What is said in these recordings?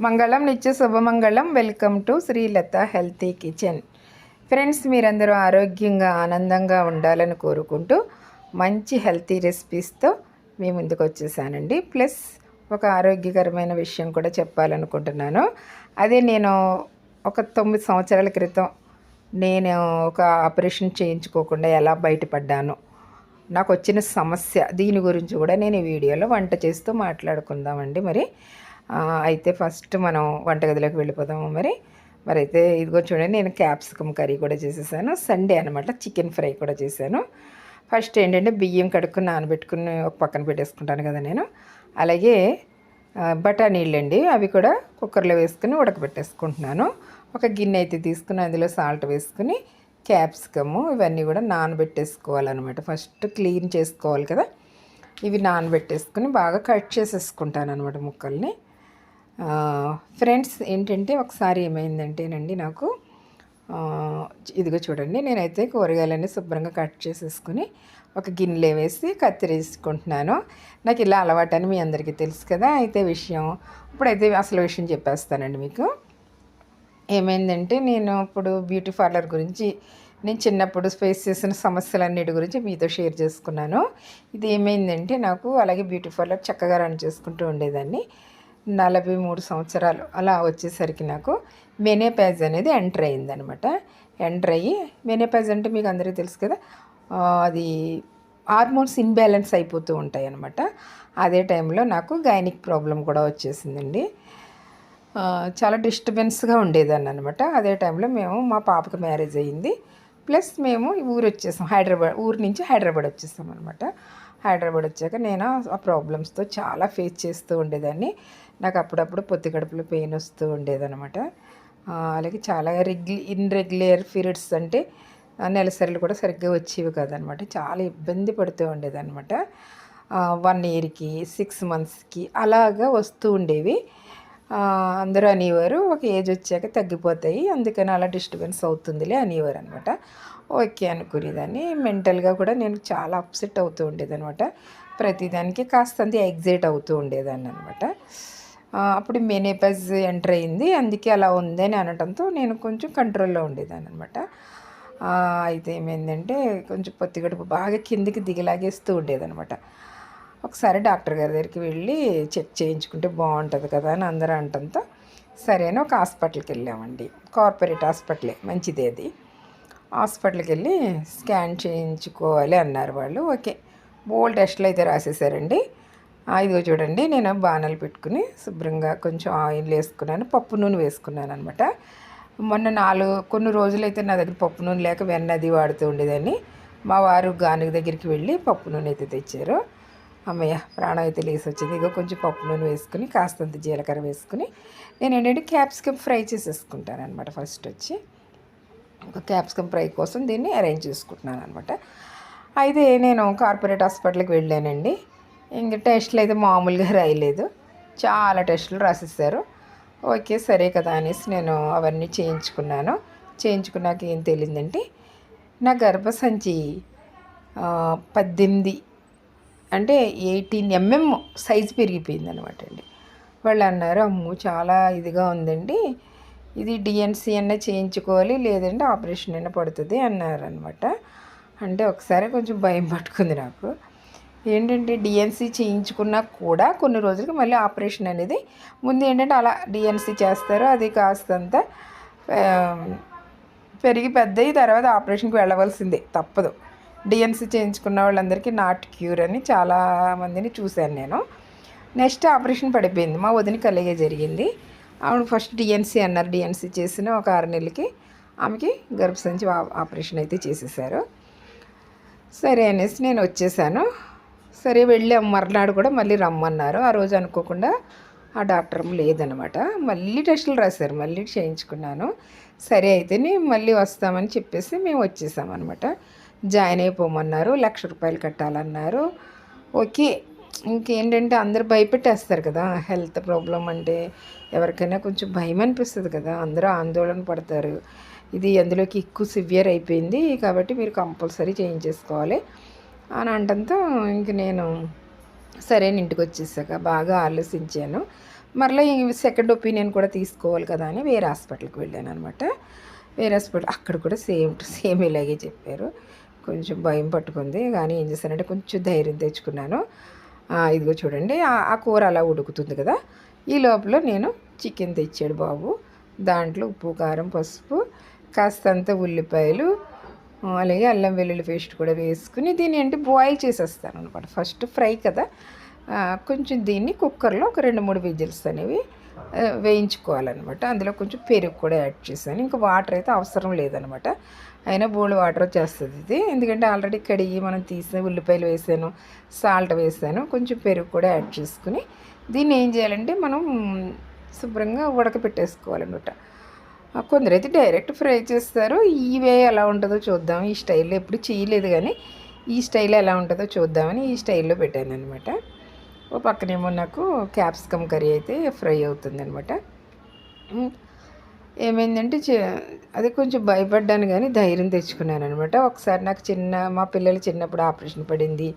మంగళం నిత్య శుభమంగళం. Welcome to Srilatha healthy kitchen. Friends మీరందరూ ఆరోగ్యంగా ఆనందంగా ఉండాలని కోరుకుంటూ మంచి హెల్తీ రెసిపీస్తో మీ ముందుకు వచ్చేసానండి. ప్లస్ ఒక ఆరోగ్యకరమైన విషయం కూడా చెప్పాలనుకుంటున్నాను. అదే నేను ఒక తొమ్మిది సంవత్సరాల క్రితం నేను ఒక ఆపరేషన్ చేయించుకోకుండా ఎలా బయటపడ్డాను నాకు వచ్చిన సమస్య దీని గురించి కూడా నేను ఈ వీడియోలో వంట చేస్తూ మాట్లాడుకుందామండి. మరి అయితే ఫస్ట్ మనం వంటగదిలోకి వెళ్ళిపోదాము మరి. మరి అయితే ఇదిగో చూడండి నేను క్యాప్సికమ్ కర్రీ కూడా చేసేసాను. సండే అనమాట చికెన్ ఫ్రై కూడా చేశాను. ఫస్ట్ ఏంటంటే బియ్యం కడుక్కుని నానబెట్టుకుని ఒక పక్కన పెట్టేసుకుంటాను కదా నేను. అలాగే బఠానీళ్ళు అండి అవి కూడా కుక్కర్లో వేసుకుని ఉడకబెట్టేసుకుంటున్నాను. ఒక గిన్నె అయితే తీసుకుని అందులో సాల్ట్ వేసుకుని క్యాప్సికము ఇవన్నీ కూడా నానబెట్టేసుకోవాలన్నమాట. ఫస్ట్ క్లీన్ చేసుకోవాలి కదా. ఇవి నానబెట్టేసుకుని బాగా కట్ చేసేసుకుంటాను అనమాట ముక్కల్ని. ఫ్రెండ్స్ ఏంటంటే ఒకసారి ఏమైందంటేనండి నాకు ఇదిగో చూడండి నేనైతే కూరగాయలన్నీ శుభ్రంగా కట్ చేసేసుకుని ఒక గిన్నెలో వేసి కత్తిరేసుకుంటున్నాను నాకు ఇలా అలవాటు అని మీ అందరికీ తెలుసు కదా అయితే విషయం ఇప్పుడైతే అసలు విషయం చెప్పేస్తానండి మీకు. ఏమైందంటే నేను ఇప్పుడు బ్యూటీ పార్లర్ గురించి నేను చిన్నప్పుడు ఫేస్ చేసిన సమస్యలన్నిటి గురించి మీతో షేర్ చేసుకున్నాను. ఇది ఏమైందంటే నాకు అలాగే బ్యూటీ పార్లర్ చక్కగా రన్ చేసుకుంటూ ఉండేదాన్ని. నలభై మూడు సంవత్సరాలు అలా వచ్చేసరికి నాకు మెనేపాజ్ అనేది ఎంటర్ అయిందనమాట ఎంటర్ అయ్యి మెనేపాజ్ అంటే మీకు అందరికీ తెలుసు కదా అది హార్మోన్స్ ఇన్బ్యాలెన్స్ అయిపోతూ ఉంటాయి అనమాట అదే టైంలో నాకు గైనిక్ ప్రాబ్లం కూడా వచ్చేసిందండి. చాలా డిస్టర్బెన్స్గా ఉండేదాన్ని అనమాట అదే టైంలో మేము మా పాపకు మ్యారేజ్ అయ్యింది. ప్లస్ మేము ఊరు వచ్చేసాం హైదరాబాద్ ఊరు నుంచి హైదరాబాద్ వచ్చేసాం అనమాట హైదరాబాద్ వచ్చాక నేను ఆ ప్రాబ్లమ్స్తో చాలా ఫేస్ చేస్తూ ఉండేదాన్ని. నాకు అప్పుడప్పుడు పొత్తి కడుపులో పెయిన్ వస్తూ ఉండేదనమాట అలాగే చాలా రెగ్యు ఇన్రెగ్యులర్ పీరియడ్స్ అంటే నెలసరిలు కూడా సరిగ్గా వచ్చేవి కాదనమాట చాలా ఇబ్బంది పడుతూ ఉండేదనమాట వన్ ఇయర్కి సిక్స్ మంత్స్కి అలాగా వస్తూ ఉండేవి. అందరూ అనేవారు ఒక ఏజ్ వచ్చాక తగ్గిపోతాయి అందుకని అలా డిస్టర్బెన్స్ అవుతుందిలే అనేవారు అనమాట ఓకే అనుకునేదాన్ని. మెంటల్గా కూడా నేను చాలా అప్సెట్ అవుతూ ఉండేదనమాట ప్రతిదానికి కాస్తంది ఎగ్జైట్ అవుతూ ఉండేదాన్ని అనమాట అప్పుడు మెనేపజ్ ఎంటర్ అయింది. అందుకే అలా ఉందని అనడంతో నేను కొంచెం కంట్రోల్లో ఉండేదాన్ని అనమాట అయితే ఏమైందంటే కొంచెం పొత్తిగడుపు బాగా కిందికి దిగిలాగేస్తూ ఉండేదనమాట ఒకసారి డాక్టర్ గారి దగ్గరికి వెళ్ళి చెక్ చేయించుకుంటే బాగుంటుంది కదా అని అందరూ అంటంతో సరే అని ఒక హాస్పిటల్కి వెళ్ళామండి. కార్పొరేట్ హాస్పిటలే మంచిది అది. హాస్పిటల్కి వెళ్ళి స్కాన్ చేయించుకోవాలి అన్నారు వాళ్ళు. ఓకే బోల్ టెస్ట్లు అయితే రాసేసారండి. ఇదిగో చూడండి నేను బాణాలు పెట్టుకుని శుభ్రంగా కొంచెం ఆయిల్ వేసుకున్నాను పప్పు నూనె వేసుకున్నాను అనమాట మొన్న నాలుగు కొన్ని రోజులైతే నా దగ్గర పప్పు నూనె లేక వెన్నది వాడుతూ ఉండేదాన్ని. మా వారు గానుగ దగ్గరికి వెళ్ళి పప్పు నూనె అయితే తెచ్చారు. అమ్మయ్య ప్రాణం అయితే లేసి వచ్చింది. ఇగో కొంచెం పప్పు నూనె వేసుకుని కాస్తంత జీలకర్ర వేసుకుని నేను ఏంటంటే క్యాప్సికమ్ ఫ్రై చేసేసుకుంటాను అనమాట ఫస్ట్ వచ్చి. ఒక క్యాప్సికమ్ ఫ్రై కోసం దీన్ని అరేంజ్ చేసుకుంటున్నాను అనమాట అయితే నేను కార్పొరేట్ హాస్పిటల్కి వెళ్ళానండి. ఇంక టెస్ట్లు అయితే మామూలుగా రాయలేదు. చాలా టెస్టులు రాసిస్తారు ఓకే సరే కదా అనేసి నేను అవన్నీ చేయించుకున్నాను. చేయించుకున్నాక ఏం తెలియదంటే నా గర్భసంచి పద్దెనిమిది అంటే ఎయిటీన్ ఎంఎం సైజు పెరిగిపోయింది అనమాట అండి. వాళ్ళు అన్నారు అమ్ము చాలా ఇదిగా ఉందండి. ఇది డిఎన్సి అయినా చేయించుకోవాలి లేదంటే ఆపరేషన్ అయినా పడుతుంది అన్నారు అనమాట అంటే ఒకసారి కొంచెం భయం పట్టుకుంది నాకు. ఏంటంటే డిఎన్సీ చేయించుకున్నా కూడా కొన్ని రోజులకి మళ్ళీ ఆపరేషన్ అనేది ముందు ఏంటంటే అలా డిఎన్సి చేస్తారు అది కాస్తంత పెరిగి పెద్దయి తర్వాత ఆపరేషన్కి వెళ్ళవలసిందే తప్పదు. డిఎన్సీ చేయించుకున్న వాళ్ళందరికీ నాట్ క్యూర్ అని చాలా మందిని చూశాను నేను. నెక్స్ట్ ఆపరేషన్ పడిపోయింది మా వదినకి అలాగే జరిగింది. ఆవిడ ఫస్ట్ డిఎన్సీ అన్నారు డిఎన్సీ చేసిన ఒక ఆరు నెలలకి ఆమెకి గర్భసంచి ఆపరేషన్ అయితే చేసేసారు. సరే అనేసి నేను వచ్చేసాను. సరే వెళ్ళి మర్నాడు కూడా మళ్ళీ రమ్మన్నారు. ఆ రోజు అనుకోకుండా ఆ డాక్టర్ లేదనమాట. మళ్ళీ టెస్టులు రాశారు. మళ్ళీ చేయించుకున్నాను. సరే అయితేనే మళ్ళీ వస్తామని చెప్పేసి మేము వచ్చేసామన్నమాట జాయిన్ అయిపోమన్నారు. లక్ష రూపాయలు కట్టాలన్నారు. ఓకే ఇంకేంటంటే అందరు భయపెట్టేస్తారు కదా. హెల్త్ ప్రాబ్లం అంటే ఎవరికైనా కొంచెం భయం అనిపిస్తుంది కదా. అందరూ ఆందోళన పడతారు. ఇది అందులోకి ఎక్కువ సివియర్ అయిపోయింది కాబట్టి మీరు కంపల్సరీ చేయించేసుకోవాలి. అని అంటంతో ఇంక నేను సరే ఇంటికి వచ్చేసాక బాగా ఆలోచించాను. మరలా సెకండ్ ఒపీనియన్ కూడా తీసుకోవాలి కదా అని వేరే హాస్పిటల్కి వెళ్ళాను అనమాట వేరే హాస్పిటల్ అక్కడ కూడా సేమ్ టు సేమ్ ఇలాగే చెప్పారు. కొంచెం భయం పట్టుకుంది కానీ ఏం చేశానంటే కొంచెం ధైర్యం తెచ్చుకున్నాను. ఇదిగో చూడండి ఆ- కూర అలా ఉడుకుతుంది కదా. ఈ లోపల నేను చికెన్ తెచ్చాడు బాబు. దాంట్లో ఉప్పు కారం పసుపు కాస్తంత ఉల్లిపాయలు అలాగే అల్లం వెల్లుల్లి పేస్ట్ కూడా వేసుకుని దీన్ని ఏంటి బాయిల్ చేసేస్తాను అనమాట ఫస్ట్ ఫ్రై కదా కొంచెం దీన్ని కుక్కర్లో ఒక రెండు మూడు విజిల్స్ అనేవి వేయించుకోవాలన్నమాట. అందులో కొంచెం పెరుగు కూడా యాడ్ చేశాను. ఇంకా వాటర్ అయితే అవసరం లేదనమాట అయినా బోల్డ్ వాటర్ వచ్చేస్తుంది ఇది. ఎందుకంటే ఆల్రెడీ కడిగి మనం తీసిన ఉల్లిపాయలు వేసాను సాల్ట్ వేసాను కొంచెం పెరుగు కూడా యాడ్ చేసుకుని దీన్ని ఏం చేయాలంటే మనం శుభ్రంగా ఉడకపెట్టేసుకోవాలన్నమాట. కొందరైతే డైరెక్ట్ ఫ్రై చేస్తారు. ఈ వే ఎలా ఉంటుందో చూద్దాం. ఈ స్టైల్లో ఎప్పుడు చేయలేదు కానీ ఈ స్టైల్ ఎలా ఉంటుందో చూద్దామని ఈ స్టైల్లో పెట్టాను అనమాట ఓ పక్కనేమో నాకు క్యాప్సికమ్ కర్రీ అయితే ఫ్రై అవుతుందనమాట ఏమైందంటే చే- అది కొంచెం భయపడ్డాను కానీ ధైర్యం తెచ్చుకున్నాను అనమాట ఒకసారి నాకు చిన్న మా పిల్లలు చిన్నప్పుడు ఆపరేషన్ పడింది.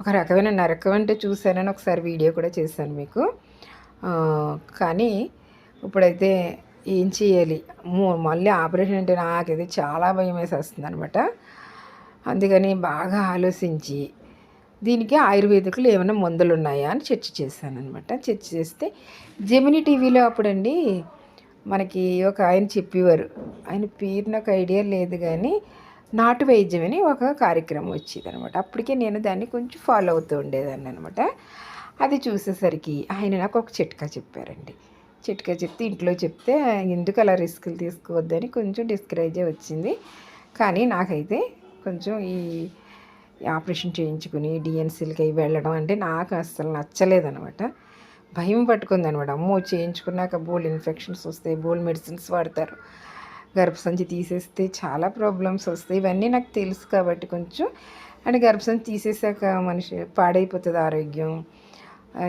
ఒక రకమైన నరకం అంటే చూశానని ఒకసారి వీడియో కూడా చేశాను మీకు. కానీ ఇప్పుడైతే ఏం చేయాలి? మళ్ళీ ఆపరేషన్ అంటే నాకు ఇది చాలా భయం వేసి వస్తుంది అనమాట అందుకని బాగా ఆలోచించి దీనికి ఆయుర్వేదికులు ఏమైనా మందులు ఉన్నాయా అని చర్చ చేశాను అనమాట చర్చ చేస్తే జెమిని టీవీలో అప్పుడండి మనకి ఒక ఆయన చెప్పేవారు. ఆయన పేరు నాకు ఐడియా లేదు కానీ నాటు వైద్యం అని ఒక కార్యక్రమం వచ్చేది అనమాట అప్పటికే నేను దాన్ని కొంచెం ఫాలో అవుతూ ఉండేదాన్ని అనమాట అది చూసేసరికి ఆయన నాకు ఒక చిట్కా చెప్పారండి. చిట్కా చెప్తే ఇంట్లో చెప్తే ఎందుకు అలా రిస్కులు తీసుకోవద్దని కొంచెం డిస్కరేజ్ వచ్చింది. కానీ నాకైతే కొంచెం ఈ ఆపరేషన్ చేయించుకుని డిఎన్సీలకి అవి వెళ్ళడం అంటే నాకు అస్సలు నచ్చలేదనమాట భయం పట్టుకుంది అనమాట అమ్మో చేయించుకున్నాక బోల్ ఇన్ఫెక్షన్స్ వస్తాయి బోల్ మెడిసిన్స్ వాడతారు. గర్భసంచి తీసేస్తే చాలా ప్రాబ్లమ్స్ వస్తాయి. ఇవన్నీ నాకు తెలుసు కాబట్టి కొంచెం. అండ్ గర్భసంచి తీసేసాక మనిషి పాడైపోతుంది ఆరోగ్యం.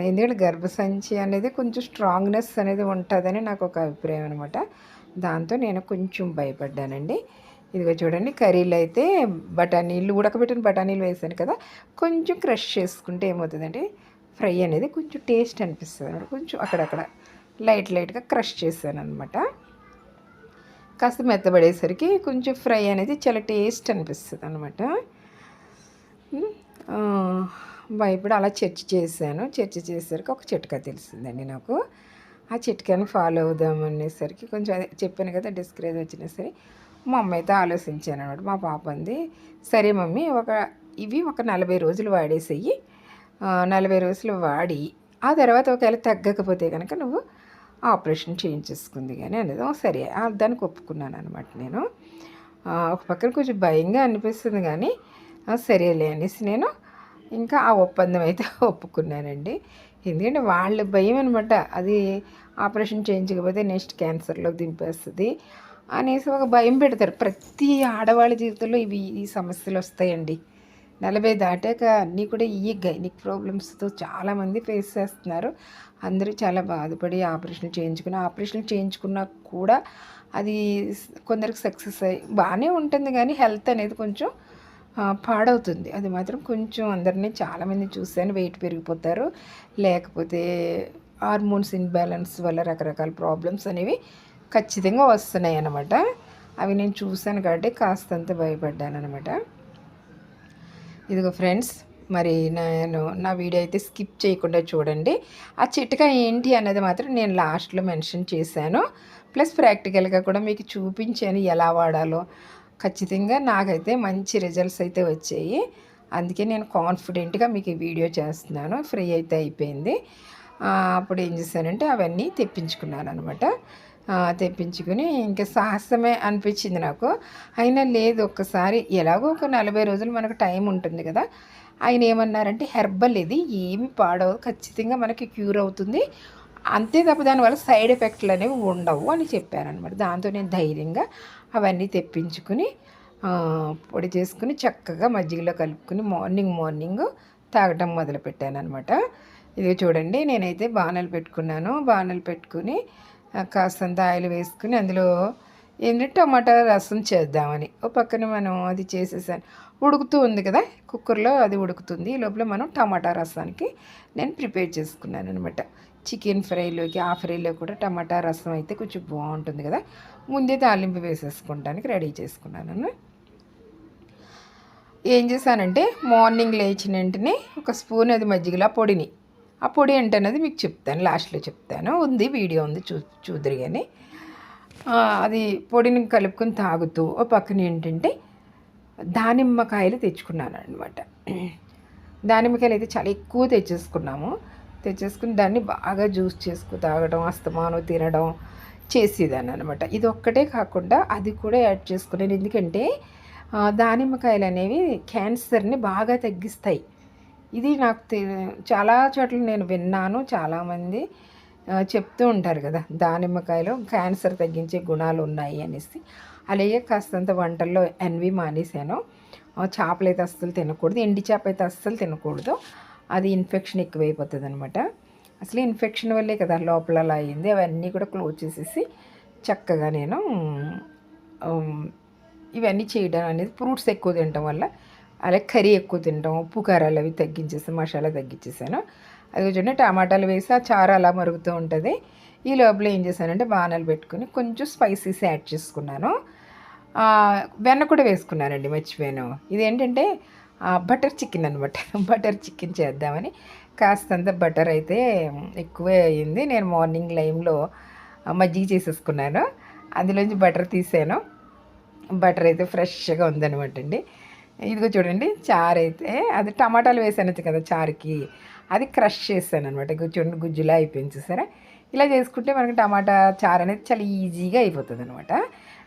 ఎందుకంటే గర్భసంచి అనేది కొంచెం స్ట్రాంగ్నెస్ అనేది ఉంటుందని నాకు ఒక అభిప్రాయం అనమాట దాంతో నేను కొంచెం భయపడ్డానండి. ఇదిగో చూడండి కర్రీలు అయితే బఠానీలు ఉడకబెట్టిన బఠానీలు వేసాను కదా కొంచెం క్రష్ చేసుకుంటే ఏమవుతుందంటే ఫ్రై అనేది కొంచెం టేస్ట్ అనిపిస్తుంది అనమాట కొంచెం అక్కడక్కడ లైట్ లైట్గా క్రష్ చేశాను అనమాట కాస్త మెత్తబడేసరికి కొంచెం ఫ్రై అనేది చాలా టేస్ట్ అనిపిస్తుంది అనమాట భయపడి అలా చర్చ చేశాను. చర్చ చేసేసరికి ఒక చిట్కా తెలిసిందండి నాకు. ఆ చిట్కాని ఫాలో అవుదాం అనేసరికి కొంచెం అదే చెప్పాను కదా డిస్కరేజ్ వచ్చినా సరే మా అమ్మాయితో ఆలోచించాను అనమాట మా పాప అంది సరే మమ్మీ ఒక ఇవి ఒక నలభై రోజులు వాడేసేయి. నలభై రోజులు వాడి ఆ తర్వాత ఒకవేళ తగ్గకపోతే కనుక నువ్వు ఆపరేషన్ చేయించేసుకుంది కానీ అనేది సరే దానికి ఒప్పుకున్నాను అనమాట నేను. ఒక పక్కన కొంచెం భయంగా అనిపిస్తుంది కానీ సరేలే అనేసి నేను ఇంకా ఆ ఒప్పందం అయితే ఒప్పుకున్నానండి. ఎందుకంటే వాళ్ళ భయం అనమాట అది ఆపరేషన్ చేయించకపోతే నెక్స్ట్ క్యాన్సర్లో దింపేస్తుంది అనేసి ఒక భయం పెడతారు. ప్రతి ఆడవాళ్ళ జీవితంలో ఇవి ఈ సమస్యలు వస్తాయండి. నలభై దాటాక అన్నీ కూడా ఈ గైనిక్ ప్రాబ్లమ్స్తో చాలామంది ఫేస్ చేస్తున్నారు. అందరూ చాలా బాధపడి ఆపరేషన్ చేయించుకుని ఆపరేషన్ చేయించుకున్నా కూడా అది కొందరికి సక్సెస్ అయ్యి బాగానే ఉంటుంది. కానీ హెల్త్ అనేది కొంచెం పాడవుతుంది. అది మాత్రం కొంచెం అందరినీ చాలామంది చూశాను వెయిట్ పెరిగిపోతారు. లేకపోతే హార్మోన్స్ ఇన్బ్యాలెన్స్ వల్ల రకరకాల ప్రాబ్లమ్స్ అనేవి ఖచ్చితంగా వస్తున్నాయి అన్నమాట అవి నేను చూశాను కాబట్టి కాస్తంత భయపడ్డాను అనమాట ఇదిగో ఫ్రెండ్స్ మరి నేను నా వీడియో అయితే స్కిప్ చేయకుండా చూడండి. ఆ చిట్కా ఏంటి అన్నది మాత్రం నేను లాస్ట్లో మెన్షన్ చేశాను. ప్లస్ ప్రాక్టికల్గా కూడా మీకు చూపించాను ఎలా వాడాలో. ఖచ్చితంగా నాకైతే మంచి రిజల్ట్స్ అయితే వచ్చాయి. అందుకే నేను కాన్ఫిడెంట్గా మీకు ఈ వీడియో చేస్తున్నాను. ఫ్రీ అయితే అయిపోయింది. అప్పుడు ఏం చేశానంటే అవన్నీ తెప్పించుకున్నాను అనమాట తెప్పించుకుని ఇంకా సాహసమే అనిపించింది నాకు. అయినా లేదు ఒక్కసారి ఎలాగో ఒక నలభై రోజులు మనకు టైం ఉంటుంది కదా. ఆయన ఏమన్నారంటే హెర్బల్ ఇది ఏమి పాడవు ఖచ్చితంగా మనకి క్యూర్ అవుతుంది. అంతే తప్ప దానివల్ల సైడ్ ఎఫెక్ట్లు అనేవి ఉండవు అని చెప్పారనమాట దాంతో నేను ధైర్యంగా అవన్నీ తెప్పించుకుని పొడి చేసుకుని చక్కగా మజ్జిగలో కలుపుకుని మార్నింగ్ మార్నింగ్ తాగటం మొదలుపెట్టాను అనమాట ఇది చూడండి నేనైతే బాణలు పెట్టుకున్నాను. బాణలు పెట్టుకుని కాస్తంత ఆయిల్ వేసుకుని అందులో ఏంటంటే టమాటా రసం చేద్దామని. ఓ పక్కన మనం అది చేసేసాను. ఉడుకుతూ ఉంది కదా కుక్కర్లో అది ఉడుకుతుంది. ఈ లోపల మనం టమాటా రసానికి నేను ప్రిపేర్ చేసుకున్నాను అనమాట చికెన్ ఫ్రైలోకి ఆ ఫ్రైలో కూడా టమాటా రసం అయితే కొంచెం బాగుంటుంది కదా. ముందే తాలింపు వేసేసుకోవడానికి రెడీ చేసుకున్నాను ఏం చేశానంటే మార్నింగ్ లేచిన వెంటనే ఒక స్పూన్ అది మజ్జిగలా పొడిని. ఆ పొడి ఏంటనేది మీకు చెప్తాను లాస్ట్లో చెప్తాను. ఉంది వీడియో ఉంది చూ చూద్దరు కానీ అది పొడిని కలుపుకొని తాగుతూ ఓ పక్కన ఏంటంటే దానిమ్మకాయలు తెచ్చుకున్నాను అనమాట దానిమ్మకాయలు అయితే చాలా ఎక్కువ తెచ్చేసుకున్నాము. తెచ్చేసుకుని దాన్ని బాగా జ్యూస్ చేసుకు తాగడం అస్తమానం తినడం చేసేదాన్ని అనమాట ఇది ఒక్కటే కాకుండా అది కూడా యాడ్ చేసుకున్నాను ఎందుకంటే దానిమ్మకాయలు అనేవి క్యాన్సర్ని బాగా తగ్గిస్తాయి. ఇది నాకు తె- చాలా చోట్ల నేను విన్నాను చాలామంది చెప్తూ ఉంటారు కదా దానిమ్మకాయలో క్యాన్సర్ తగ్గించే గుణాలు ఉన్నాయి అనేసి. అలాగే కాస్తంత వంటల్లో ఎన్వి మానేశాను. చేపలైతే చేపలు అయితే అస్సలు తినకూడదు ఎండి చేప అయితే అస్సలు తినకూడదు. అది ఇన్ఫెక్షన్ ఎక్కువైపోతుంది అనమాట అసలు ఇన్ఫెక్షన్ వల్లే కదా లోపల అలా అయింది. అవన్నీ కూడా క్లోజ్ చేసేసి చక్కగా నేను ఇవన్నీ చేయడం అనేది ఫ్రూట్స్ ఎక్కువ తినడం వల్ల అలాగే కర్రీ ఎక్కువ తినడం ఉప్పు కారాలు అవి తగ్గించేసి మసాలా తగ్గించేసాను. అది చూడండి టమాటాలు వేసి ఆ చారు అలా మరుగుతూ ఉంటుంది. ఈ లోపల ఏం చేశానంటే బాణాలు పెట్టుకుని కొంచెం స్పైసీస్ యాడ్ చేసుకున్నాను. వెన్న కూడా వేసుకున్నానండి మర్చిపోయాను. ఇదేంటంటే బటర్ చికెన్ అనమాట బటర్ చికెన్ చేద్దామని. కాస్తంత బటర్ అయితే ఎక్కువే అయ్యింది నేను మార్నింగ్ లైమ్లో మజ్జిగ చేసేసుకున్నాను. అందులోంచి బటర్ తీసాను. బటర్ అయితే ఫ్రెష్గా ఉందనమాట అండి. ఇదిగో చూడండి చారు అయితే అది టమాటాలు వేసాను కదా చారుకి. అది క్రష్ చేశాను అనమాట చూడండి గుజ్జులా అయిపోయింది చూసారా? ఇలా చేసుకుంటే మనకి టమాటా చారు అనేది చాలా ఈజీగా అయిపోతుంది అనమాట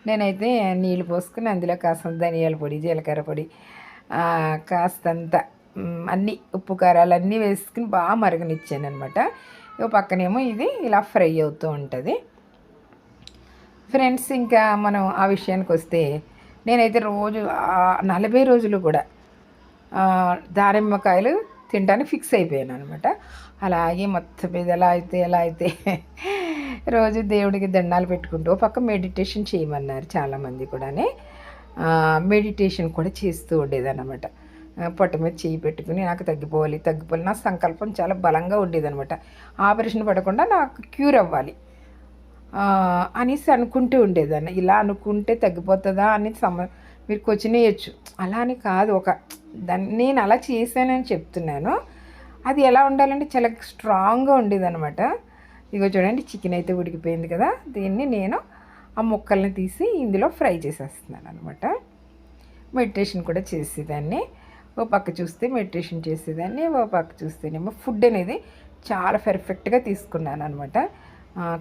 నేనైతే నీళ్ళు పోసుకుని అందులో కాస్తంత ధనియాల పొడి జీలకర్ర పొడి కాస్తంత అన్ని ఉప్పు కారాలు అన్నీ వేసుకుని బాగా మరగనిచ్చాను అనమాట ఇక పక్కనేమో ఇది ఇలా ఫ్రై అవుతూ ఉంటుంది. ఫ్రెండ్స్ ఇంకా మనం ఆ విషయానికి వస్తే నేనైతే రోజు నలభై రోజులు కూడా దారిమ్మకాయలు దానిమ్మకాయలు తినడానికి ఫిక్స్ అయిపోయాను అనమాట అలాగే మొత్తం మీద ఎలా అయితే ఎలా అయితే రోజు దేవుడికి దండాలు పెట్టుకుంటూ ఒక పక్క మెడిటేషన్ చేయమన్నారు చాలామంది కూడానే. మెడిటేషన్ కూడా చేస్తూ ఉండేదన్నమాట. పొట్ట మీద చేయి పెట్టుకుని నాకు తగ్గిపోవాలి తగ్గిపోవాలి. నా సంకల్పం చాలా బలంగా ఉండేదనమాట ఆపరేషన్ పడకుండా నాకు క్యూర్ అవ్వాలి. అనేసి అనుకుంటూ ఉండేదాన్ని. ఇలా అనుకుంటే తగ్గిపోతుందా అని సమ మీరు క్వశ్చన్ వేయచ్చు. అలా అని కాదు. ఒక దాన్ని నేను అలా చేశానని చెప్తున్నాను. అది ఎలా ఉండాలంటే చాలా స్ట్రాంగ్గా ఉండేదన్నమాట. ఇగో చూడండి చికెన్ అయితే ఉడికిపోయింది కదా. దీన్ని నేను ఆ ముక్కల్ని తీసి ఇందులో ఫ్రై చేసేస్తున్నాను అనమాట మెడిటేషన్ కూడా చేసేదాన్ని. ఓ పక్క చూస్తే మెడిటేషన్ చేసేదాన్ని ఓ పక్క చూస్తేనేమో ఫుడ్ అనేది చాలా పెర్ఫెక్ట్గా తీసుకున్నాను అనమాట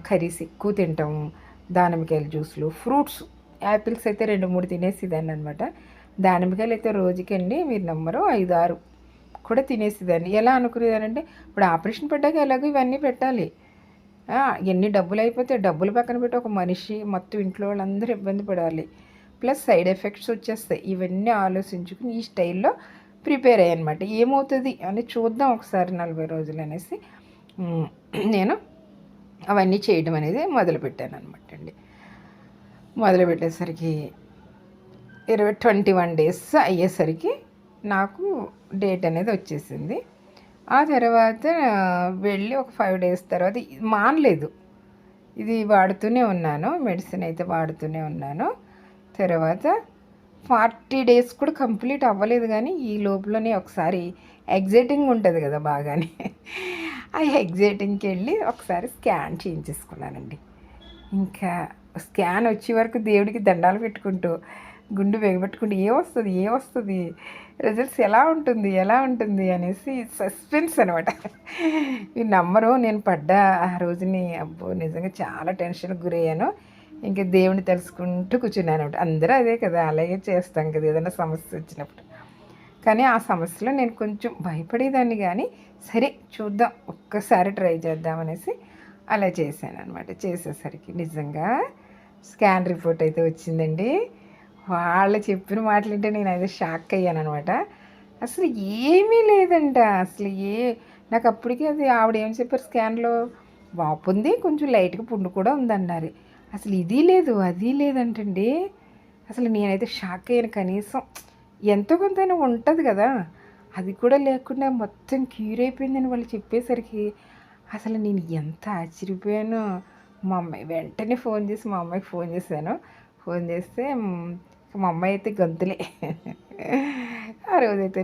కర్రీస్ ఎక్కువ తింటాం దానిమ్మకాయల జ్యూస్లు ఫ్రూట్స్ యాపిల్స్ అయితే రెండు మూడు తినేసేదాన్ని అనమాట దానిమ్మకాయలు అయితే రోజుకండి మీరు నమ్మరు ఐదు ఆరు కూడా తినేసేదాన్ని. ఎలా అనుకునేదానంటే ఇప్పుడు ఆపరేషన్ పెట్టాక ఎలాగో ఇవన్నీ పెట్టాలి. ఎన్ని డబ్బులు అయిపోతే డబ్బులు పక్కన పెట్టి ఒక మనిషి మొత్తం ఇంట్లో వాళ్ళందరూ ఇబ్బంది పడాలి. ప్లస్ సైడ్ ఎఫెక్ట్స్ వచ్చేస్తాయి. ఇవన్నీ ఆలోచించుకుని ఈ స్టైల్లో ప్రిపేర్ అయ్యనమాట ఏమవుతుంది అని చూద్దాం ఒకసారి నలభై రోజులు అనేసి. నేను అవన్నీ చేయడం అనేది మొదలుపెట్టాను అనమాట అండి. మొదలుపెట్టేసరికి ఇరవై ట్వంటీ వన్ డేస్ అయ్యేసరికి నాకు డేట్ అనేది వచ్చేసింది. ఆ తర్వాత వెళ్ళి ఒక ఫైవ్ డేస్ తర్వాత ఇది మానలేదు. ఇది వాడుతూనే ఉన్నాను మెడిసిన్ అయితే వాడుతూనే ఉన్నాను. తర్వాత ఫార్టీ డేస్ కూడా కంప్లీట్ అవ్వలేదు కానీ ఈ లోపలనే ఒకసారి ఎగ్జైటింగ్ ఉంటుంది కదా బాగానే. ఆ ఎగ్జైటింగ్కి వెళ్ళి ఒకసారి స్కాన్ చేయించేసుకున్నానండి. ఇంకా స్కాన్ వచ్చే వరకు దేవుడికి దండాలు పెట్టుకుంటూ గుండు బిగబెట్టుకుంటూ ఏ వస్తుంది ఏ వస్తుంది? రిజల్ట్స్ ఎలా ఉంటుంది ఎలా ఉంటుంది అనేసి సస్పెన్స్ అనమాట ఈ నమ్మరు నేను పడ్డ ఆ రోజుని అబ్బో నిజంగా చాలా టెన్షన్కి గురయ్యాను. ఇంకా దేవుని తెలుసుకుంటూ కూర్చున్నాను అనమాట అందరూ అదే కదా అలాగే చేస్తాం కదా ఏదైనా సమస్య వచ్చినప్పుడు. కానీ ఆ సమస్యలో నేను కొంచెం భయపడేదాన్ని కానీ సరే చూద్దాం ఒక్కసారి ట్రై చేద్దామనేసి అలా చేశాను అనమాట చేసేసరికి నిజంగా స్కాన్ రిపోర్ట్ అయితే వచ్చిందండి. వాళ్ళు చెప్పిన మాటలంటే నేను అయితే షాక్ అయ్యాను అనమాట అసలు ఏమీ లేదంట. అసలు ఏ నాకు అప్పటికి అది ఆవిడ ఏం చెప్పారు స్కాన్లో? వాపు ఉంది కొంచెం లైట్గా పుండు కూడా ఉందన్నారు. అసలు ఇది లేదు అది లేదంటండి. అసలు నేనైతే షాక్ అయ్యాను కనీసం. ఎంతో కొంతైనా ఉంటుంది కదా. అది కూడా లేకుండా మొత్తం క్యూర్ అయిపోయిందని వాళ్ళు చెప్పేసరికి అసలు నేను ఎంత ఆశ్చర్యపోయానో. మా అమ్మాయి వెంటనే ఫోన్ చేసి మా అమ్మాయికి ఫోన్ చేశాను. ఫోన్ చేస్తే మా అమ్మాయి అయితే గొంతులే. ఆ రోజైతే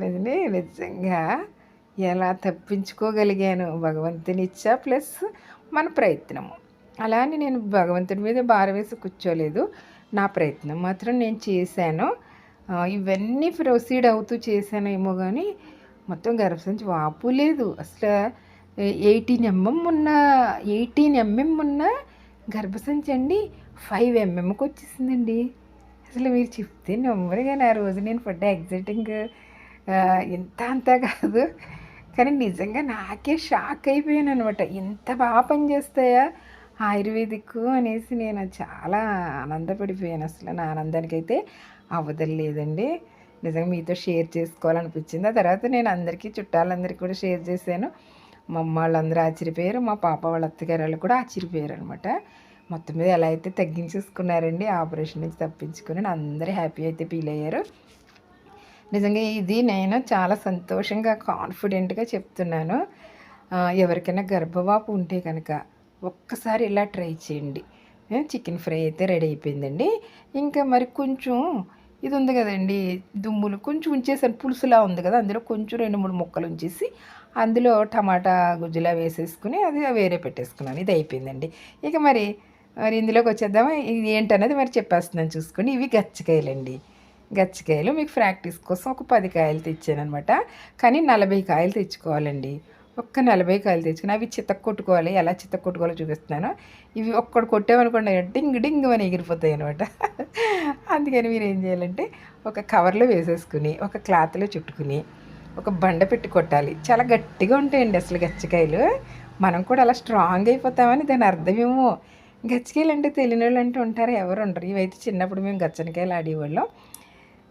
నిజంగా ఎలా తప్పించుకోగలిగాను భగవంతుని ఇచ్చా ప్లస్ మన ప్రయత్నము. అలా అని నేను భగవంతుడి మీద భార వేసి కూర్చోలేదు. నా ప్రయత్నం మాత్రం నేను చేశాను. ఇవన్నీ ప్రొసీడ్ అవుతూ చేశానేమో కానీ మొత్తం గర్భసంచి వాపు లేదు. అసలు ఎయిటీన్ ఎంఎం ఉన్న ఎయిటీన్ ఎంఎం ఉన్న గర్భసంచి అండి ఫైవ్ ఎంఎంకి వచ్చేసిందండి. అసలు మీరు చెప్తే నెమ్మదిగా ఆ రోజు నేను పడ్డ ఎగ్జైటింగ్ ఇంత అంతా కాదు. కానీ నిజంగా నాకే షాక్ అయిపోయాను అనమాట ఎంత బాగా పనిచేస్తాయా ఆయుర్వేదిక్ అనేసి నేను చాలా ఆనందపడిపోయాను. అసలు నా ఆనందానికి అయితే అవదలేదండి నిజంగా మీతో షేర్ చేసుకోవాలనిపించింది. ఆ తర్వాత నేను అందరికీ చుట్టాలందరికీ కూడా షేర్ చేశాను. మా అమ్మ వాళ్ళందరూ ఆశ్చర్యపోయారు. మా పాప వాళ్ళ అత్తగారు వాళ్ళు కూడా ఆశ్చర్యపోయారు అనమాట మొత్తం మీద ఎలా అయితే తగ్గించేసుకున్నారండి ఆపరేషన్ నుంచి తప్పించుకుని అందరూ హ్యాపీ అయితే ఫీల్ అయ్యారు. నిజంగా ఇది నేను చాలా సంతోషంగా కాన్ఫిడెంట్గా చెప్తున్నాను. ఎవరికైనా గర్భవాపు ఉంటే కనుక ఒక్కసారి ఇలా ట్రై చేయండి. చికెన్ ఫ్రై అయితే రెడీ అయిపోయిందండి. ఇంకా మరి కొంచెం ఇది ఉంది కదండి దుమ్ములు కొంచెం ఉంచేసాను పులుసులా ఉంది కదా అందులో కొంచెం రెండు మూడు ముక్కలు ఉంచేసి అందులో టమాటా గుజ్జులా వేసేసుకుని అది వేరే పెట్టేసుకున్నాను. ఇది అయిపోయిందండి. ఇక మరి మరి ఇందులోకి వచ్చేద్దామా? ఇది ఏంటనేది మరి చెప్పేస్తున్నాను చూసుకోండి ఇవి గచ్చకాయలండి. గచ్చకాయలు మీకు ప్రాక్టీస్ కోసం ఒక పది కాయలు తెచ్చాను అనమాట కానీ నలభై కాయలు తెచ్చుకోవాలండి. ఒక్క నలభై కాయలు తెచ్చుకుని అవి చితక్ కొట్టుకోవాలి. ఎలా చితక్ కొట్టుకోవాలో చూపిస్తున్నాను. ఇవి ఒక్కడు కొట్టామనుకోండి డింగ్ డింగ్ అని ఎగిరిపోతాయి అనమాట అందుకని మీరు ఏం చేయాలంటే ఒక కవర్లో వేసేసుకుని ఒక క్లాత్లో చుట్టుకుని ఒక బండ పెట్టి కొట్టాలి. చాలా గట్టిగా ఉంటాయండి అసలు గచ్చకాయలు. మనం కూడా అలా స్ట్రాంగ్ అయిపోతామని దాని అర్థమేమో గచ్చకాయలు అంటే తెలియని వాళ్ళు అంటే ఉంటారు ఎవరు ఉండరు. ఇవైతే చిన్నప్పుడు మేము గచ్చనికాయలు ఆడేవాళ్ళం.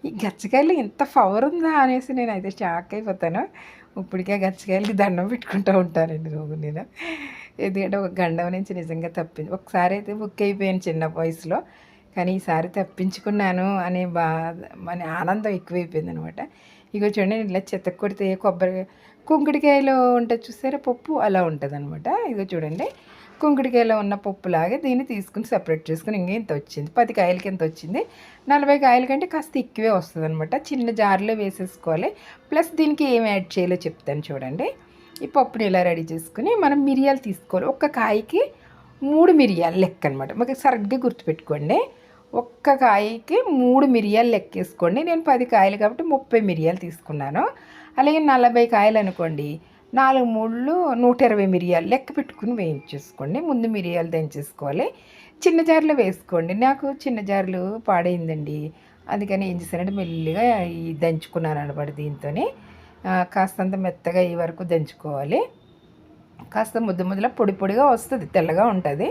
ఈ గచ్చకాయలు ఇంత పవర్ ఉందా అనేసి నేను అయితే షాక్ అయిపోతాను. ఇప్పటికే గచ్చకాయలకి దండం పెట్టుకుంటూ ఉంటానండి రోజు నేను ఎందుకంటే ఒక గండం నుంచి నిజంగా తప్పించి ఒకసారి అయితే బుక్ అయిపోయాను చిన్న వయసులో. కానీ ఈసారి తప్పించుకున్నాను అనే బాధ మన ఆనందం ఎక్కువైపోయింది అనమాట ఇగో చూడండి ఇట్లా చెత్త కొడితే కొబ్బరి కుంకుడికాయలో ఉంటుంది చూసారా? పప్పు అలా ఉంటుంది అనమాట ఇగో చూడండి. కుంకుడికాయలో ఉన్న పప్పులాగే దీన్ని తీసుకుని సపరేట్ చేసుకుని ఇంకా ఇంత వచ్చింది. పది కాయలకి ఎంత వచ్చింది. నలభై కాయల కంటే కాస్త ఎక్కువే వస్తుంది అనమాట చిన్న జార్లో వేసేసుకోవాలి. ప్లస్ దీనికి ఏం యాడ్ చేయాలో చెప్తాను చూడండి. ఈ పప్పుని ఇలా రెడీ చేసుకుని మనం మిరియాలు తీసుకోవాలి. ఒక్క కాయకి మూడు మిరియాలు లెక్క అనమాట మాకు సరిగ్గా గుర్తుపెట్టుకోండి. ఒక్క కాయకి మూడు మిరియాలు లెక్కేసుకోండి. నేను పది కాయలు కాబట్టి ముప్పై మిరియాలు తీసుకున్నాను. అలాగే నలభై కాయలు అనుకోండి. నాలుగు మూడులు నూట ఇరవై మిరియాలు లెక్క పెట్టుకుని వేయించేసుకోండి. ముందు మిరియాలు దంచేసుకోవాలి. చిన్న జార్లో వేసుకోండి. నాకు చిన్న జార్లు పాడైందండి. అందుకని ఏం చేశానంటే మెల్లిగా ఈ దంచుకున్నాను అనమాట దీంతోనే. కాస్తంత మెత్తగా ఈ వరకు దంచుకోవాలి. కాస్త ముద్ద ముద్దలా పొడి పొడిగా వస్తుంది తెల్లగా ఉంటుంది.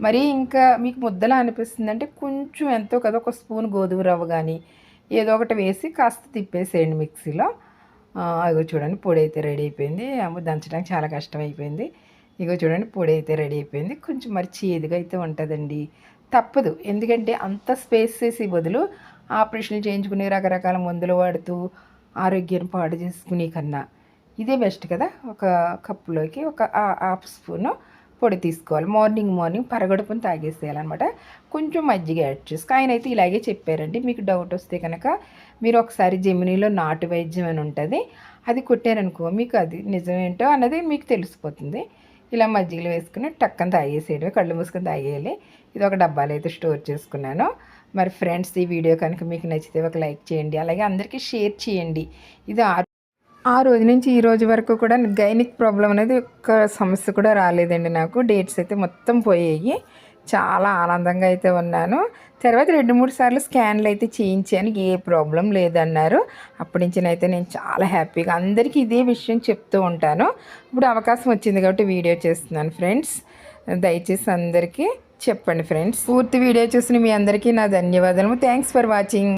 మరి ఇంకా మీకు ముద్దలా అనిపిస్తుంది అంటే కొంచెం ఎంతో కదా ఒక స్పూన్ గోధుమ రవ్వ కానీ ఏదో ఒకటి వేసి కాస్త తిప్పేసేయండి మిక్సీలో. ఇగో చూడండి పొడి అయితే రెడీ అయిపోయింది. అమ్మో దంచడానికి చాలా కష్టం అయిపోయింది ఇగో చూడండి పొడి అయితే రెడీ అయిపోయింది. కొంచెం మరి చేదుగా అయితే ఉంటుందండి. తప్పదు. ఎందుకంటే అంత స్పేస్ చేసి బదులు ఆపరేషన్లు చేయించుకుని రకరకాల మందులు వాడుతూ ఆరోగ్యాన్ని పాడు చేసుకునే కన్నా ఇదే బెస్ట్ కదా. ఒక కప్పులోకి ఒక హాఫ్ స్పూను పొడి తీసుకోవాలి. మార్నింగ్ మార్నింగ్ పరగడుపుని తాగేసేయాలన్నమాట. కొంచెం మజ్జిగ యాడ్ చేసుకో. ఆయన అయితే ఇలాగే చెప్పారండి. మీకు డౌట్ వస్తే కనుక మీరు ఒకసారి జెమినీలో నాటు వైద్యం అని ఉంటుంది. అది కొట్టారనుకో మీకు అది నిజమేంటో అన్నది మీకు తెలిసిపోతుంది. ఇలా మజ్జిగలో వేసుకుని టక్కన తాగేసేయడం కళ్ళు మూసుకొని తాగేయాలి. ఇది ఒక డబ్బాలు అయితే స్టోర్ చేసుకున్నాను. మరి ఫ్రెండ్స్ ఈ వీడియో కనుక మీకు నచ్చితే ఒక లైక్ చేయండి. అలాగే అందరికీ షేర్ చేయండి. ఇది ఆ ఆ రోజు నుంచి ఈ రోజు వరకు కూడా గైనిక్ ప్రాబ్లం అనేది ఒక్క సమస్య కూడా రాలేదండి నాకు. డేట్స్ అయితే మొత్తం పోయాయి. చాలా ఆనందంగా అయితే ఉన్నాను. తర్వాత రెండు మూడు సార్లు స్కాన్లు అయితే చేయించాను. ఏ ప్రాబ్లం లేదన్నారు. అప్పటి నుంచి అయితే నేను చాలా హ్యాపీగా అందరికీ ఇదే విషయం చెప్తూ ఉంటాను. ఇప్పుడు అవకాశం వచ్చింది కాబట్టి వీడియో చేస్తున్నాను ఫ్రెండ్స్. దయచేసి అందరికీ చెప్పండి ఫ్రెండ్స్. పూర్తి వీడియో చూసిన మీ అందరికీ నా ధన్యవాదాలు థ్యాంక్స్ ఫర్ వాచింగ్